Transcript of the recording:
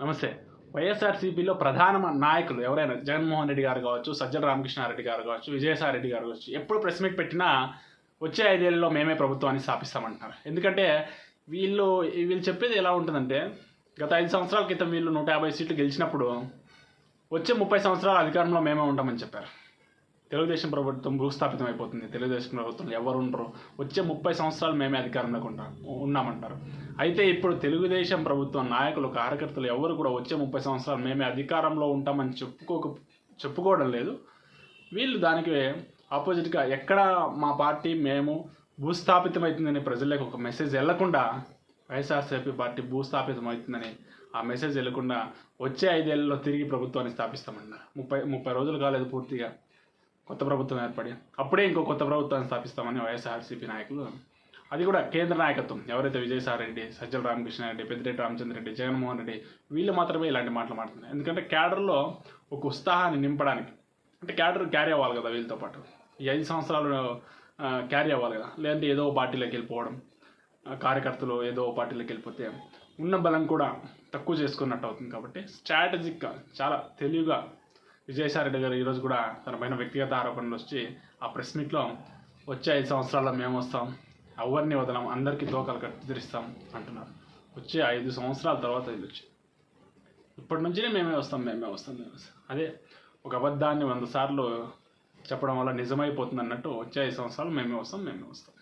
నమస్తే. వైఎస్ఆర్సీపీలో ప్రధాన నాయకులు ఎవరైనా జగన్మోహన్ రెడ్డి గారు కావచ్చు సజ్జల రామకృష్ణారెడ్డి గారు కావచ్చు విజయసాయి రెడ్డి గారు కావచ్చు ఎప్పుడు ప్రెస్ మీట్ పెట్టినా వచ్చే ఐదేళ్ళలో మేమే ప్రభుత్వాన్ని స్థాపిస్తామంటున్నారు. ఎందుకంటే వీళ్ళు వీళ్ళు చెప్పేది ఎలా ఉంటుందంటే గత ఐదు సంవత్సరాల క్రితం వీళ్ళు నూట యాభై సీట్లు గెలిచినప్పుడు వచ్చే ముప్పై సంవత్సరాల అధికారంలో మేమే ఉంటామని చెప్పారు. తెలుగుదేశం ప్రభుత్వం భూస్థాపితం అయిపోతుంది. తెలుగుదేశం ప్రభుత్వం ఎవరు ఉండరు. వచ్చే ముప్పై సంవత్సరాలు మేమే అధికారంలోకి ఉంటాం ఉన్నామంటారు. అయితే ఇప్పుడు తెలుగుదేశం ప్రభుత్వం నాయకులు కార్యకర్తలు ఎవరు కూడా వచ్చే ముప్పై సంవత్సరాలు మేమే అధికారంలో ఉంటామని చెప్పుకోక చెప్పుకోవడం లేదు. వీళ్ళు దానికి ఆపోజిట్గా ఎక్కడ మా పార్టీ మేము భూస్థాపితం అవుతుందని ప్రజలకు ఒక మెసేజ్ వెళ్ళకుండా వైఎస్ఆర్సీపీ పార్టీ భూస్థాపితం అవుతుందని ఆ మెసేజ్ వెళ్ళకుండా వచ్చే ఐదేళ్ళలో తిరిగి ప్రభుత్వాన్ని స్థాపిస్తామన్నారు. ముప్పై ముప్పై రోజులు కాలేదు పూర్తిగా. కొత్త ప్రభుత్వం ఏర్పడి అప్పుడే ఇంకో కొత్త ప్రభుత్వాన్ని స్థాపిస్తామని వైఎస్ఆర్సీపీ నాయకులు అది కూడా కేంద్ర నాయకత్వం. ఎవరైతే విజయసాయి రెడ్డి సజ్జల రామకృష్ణారెడ్డి పెద్దిరెడ్డి రామచంద్రరెడ్డి జగన్మోహన్ రెడ్డి వీళ్ళు మాత్రమే ఇలాంటి మాటలు మాట్లాడుతున్నారు. ఎందుకంటే క్యాడర్లో ఒక ఉత్సాహాన్ని నింపడానికి అంటే క్యాడర్ క్యారీ అవ్వాలి కదా వీళ్ళతో పాటు. ఈ ఐదు సంవత్సరాలు క్యారీ అవ్వాలి కదా. లేదంటే ఏదో పార్టీలోకి వెళ్ళిపోవడం కార్యకర్తలు ఏదో పార్టీలోకి వెళ్ళిపోతే ఉన్న బలం కూడా తక్కువ చేసుకున్నట్టు అవుతుంది కాబట్టి స్ట్రాటజిక్గా చాలా తెలివిగా విజయసాయిరెడ్డి గారు ఈరోజు కూడా తన పైన వ్యక్తిగత ఆరోపణలు వచ్చి ఆ ప్రెస్ మీట్లో వచ్చే ఐదు సంవత్సరాల్లో మేము వస్తాం ఎవరిని వదలం అందరికీ దోకలు కత్తిరిస్తాం అంటున్నారు. వచ్చే ఐదు సంవత్సరాల తర్వాత ఇది వచ్చి ఇప్పటి నుంచినే మేమే వస్తాం మేమే వస్తాం మేమే వస్తాం. అదే ఒక అబద్ధాన్ని వంద సార్లు చెప్పడం వల్ల నిజమైపోతుంది అన్నట్టు వచ్చే ఐదు సంవత్సరాలు మేమే వస్తాం మేమే వస్తాం.